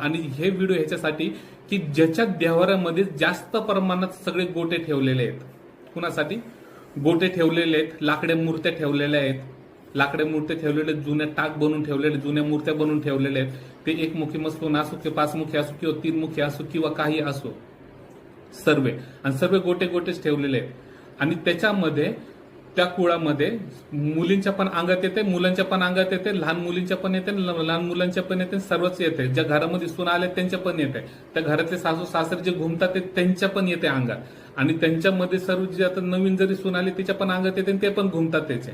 आणि हे व्हिडिओ ह्याच्यासाठी की ज्याच्या देवारामध्ये जास्त प्रमाणात सगळे गोटे ठेवलेले आहेत. कुणासाठी? गोटे ठेवलेले आहेत लाकडे मूर्त्या ठेवलेल्या आहेत. लाकडे मूर्त्या ठेवलेले आहेत, जुन्या टाक बनवून ठेवलेले जुन्या मूर्त्या बनवून ठेवलेल्या आहेत. ते एकमुखी मस्तून असो किंवा पाचमुखी असो किंवा तीनमुखी असो किंवा काही असो. सर्वे. आणि सर्व गोटे गोटेच ठेवलेले आहेत. आणि त्याच्यामध्ये त्या कुळामध्ये मुलींच्या पण अंगात येते मुलांच्या पण अंगात येते लहान मुलींच्या पण येते ल- लहान मुलांच्या पण येते सर्वच येते. ज्या घरामध्ये सून आले त्यांच्या पण येते. त्या घरातले सासू सासरे जे घुमतात ते त्यांच्या पण येते अंगात. आणि त्यांच्यामध्ये सर्व जे आता नवीन जरी सून आली तिच्या पण अंगात येते आणि ते पण घुमतात त्याचे.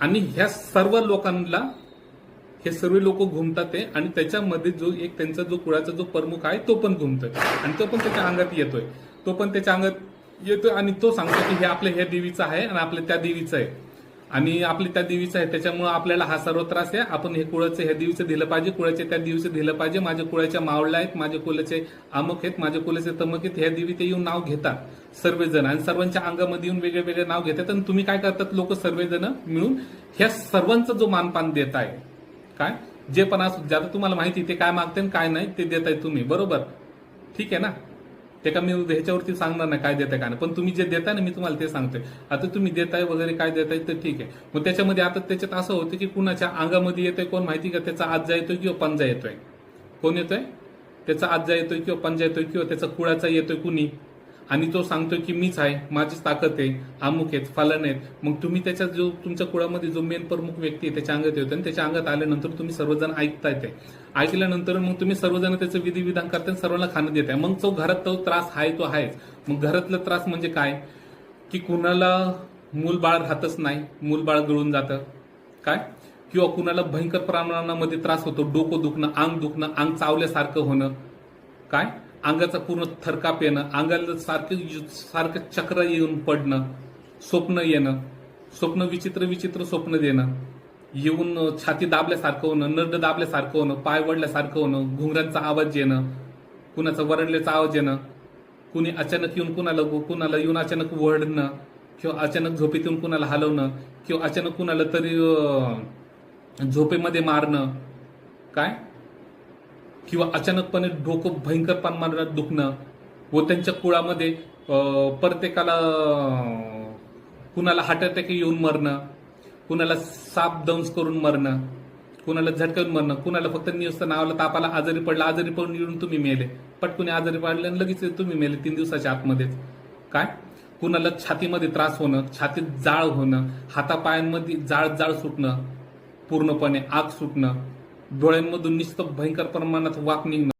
आणि ह्या सर्व लोकांना हे सर्व लोक घुमतात ते आणि त्याच्यामध्ये जो एक त्यांचा जो कुळाचा जो प्रमुख आहे तो पण घुमतोय. आणि तो पण त्याच्या अंगात येतोय. तो पण त्याच्या अंगात येतो आणि तो सांगतो की हे आपल्या ह्या देवीचं आहे आणि आपल्या त्या देवीचं आहे. आणि आपली त्या देवीचं आहे त्याच्यामुळे आपल्याला हा सर्व त्रास आहे. आपण हे कुळाचं ह्या देवीचं दिलं पाहिजे कुळाचे त्या देवीचं दिलं पाहिजे. माझ्या कुळाच्या मावळ्या आहेत माझ्या कुलाचे अमुक आहेत माझ्या कुलाचे तमक आहेत. ह्या देवी ते येऊन नाव घेतात सर्वजण. आणि सर्वांच्या अंगामध्ये येऊन वेगळे वेगळे नाव घेतात. आणि तुम्ही काय करतात लोक सर्वजण मिळून ह्या सर्वांचा जो मानपान देत आहे काय? जे पण असू ज्यादा तुम्हाला माहिती ते काय मागते आणि काय नाही ते देत आहे तुम्ही. बरोबर? ठीक आहे ना? ते का मी ह्याच्यावरती सांगणार नाही काय देताय का नाही. पण तुम्ही जे देताय ना मी तुम्हाला ते सांगतोय. आता तुम्ही देताय वगैरे काय देताय तर ठीक आहे. मग त्याच्यामध्ये आता त्याच्यात असं होतं की कुणाच्या अंगामध्ये येतोय कोण माहिती का? त्याचा आजा येतोय किंवा पंजा येतोय? कोण येतोय? त्याचा आजा येतोय किंवा पंजा येतोय किंवा त्याचा कुळाचा येतोय कुणी? आणि तो सांगतो की मीच आहे माझीच ताकद आहे अमुक आहेत फलन आहेत. मग तुम्ही त्याच्या जो तुमच्या कुळामध्ये जो मेन प्रमुख व्यक्ती आहे त्याच्या अंगात येतो आणि त्याच्या अंगात आल्यानंतर तुम्ही सर्वजण ऐकताय ते. ऐकल्यानंतर मग तुम्ही सर्वजण त्याचं विधी विधान करताय आणि सर्वांना खाणं देत आहे मग तो घरात तो त्रास आहे तो आहेच मग घरातला त्रास म्हणजे काय? की कुणाला मूल बाळ राहतच नाही मूल बाळ गळून जातं. काय? किंवा कुणाला भयंकर प्रमाणामध्ये त्रास होतो डोकं दुखणं अंग दुखणं अंग चावल्यासारखं होणं. काय? अंगाचा पूर्ण थरकाप येणं अंगाला सारखं सारखं चक्र येऊन पडणं स्वप्न येणं स्वप्न विचित्र विचित्र स्वप्न देणं येऊन छाती दाबल्यासारखं होणं नर्ड दाबल्यासारखं होणं पाय वडल्यासारखं होणं घुंगरांचा आवाज येणं कुणाचा वरडल्याचा आवाज येणं कुणी अचानक येऊन कुणाला कुणाला येऊन अचानक वळणं किंवा अचानक झोपेतून कुणाला हलवणं किंवा अचानक कुणाला तरी झोपेमध्ये मारणं काय? किंवा अचानकपणे डोकं भयंकर प्रमाणात दुखणं व त्यांच्या कुळामध्ये प्रत्येकाला कुणाला हार्ट अटॅक येऊन मरणं कुणाला साप दंश करून मरणं कुणाला झटकन मरणं कुणाला फक्त नुसतं नावाला तापाला आजारी पडला आजारी पडून येऊन तुम्ही मेले. पटकुने आजारी पडले आणि लगेच तुम्ही मेले तीन दिवसाच्या आतमध्येच. काय? कुणाला छातीमध्ये त्रास होणं छातीत जाळ होणं हातापायांमध्ये जाळ जाळ सुटणं पूर्णपणे आग सुटणं डोळ्यांमधून नुसतं भयंकर प्रमाणात वाक निघणं.